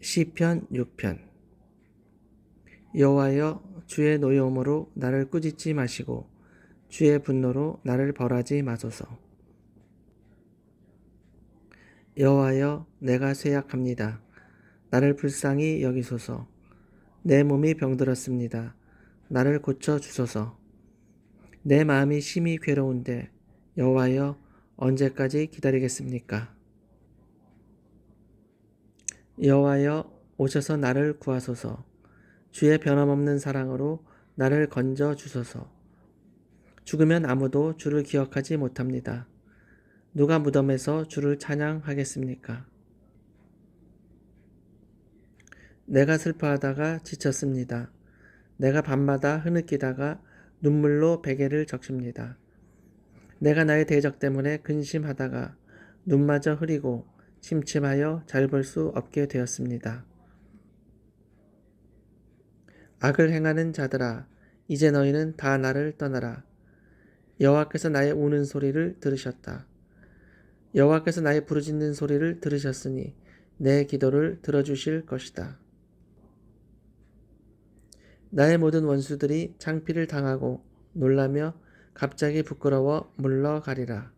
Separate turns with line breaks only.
시편 6편. 여호와여 주의 노여움으로 나를 꾸짖지 마시고 주의 분노로 나를 벌하지 마소서. 여호와여 내가 쇠약합니다. 나를 불쌍히 여기소서. 내 몸이 병들었습니다. 나를 고쳐 주소서. 내 마음이 심히 괴로운데 여호와여 언제까지 기다리겠습니까 여호와여 오셔서 나를 구하소서. 주의 변함없는 사랑으로 나를 건져 주소서. 죽으면 아무도 주를 기억하지 못합니다. 누가 무덤에서 주를 찬양하겠습니까? 내가 슬퍼하다가 지쳤습니다. 내가 밤마다 흐느끼다가 눈물로 베개를 적십니다. 내가 나의 대적 때문에 근심하다가 눈마저 흐리고 침침하여 잘 볼 수 없게 되었습니다. 악을 행하는 자들아, 이제 너희는 다 나를 떠나라. 여호와께서 나의 우는 소리를 들으셨다. 여호와께서 나의 부르짖는 소리를 들으셨으니 내 기도를 들어주실 것이다. 나의 모든 원수들이 창피를 당하고 놀라며 갑자기 부끄러워 물러가리라.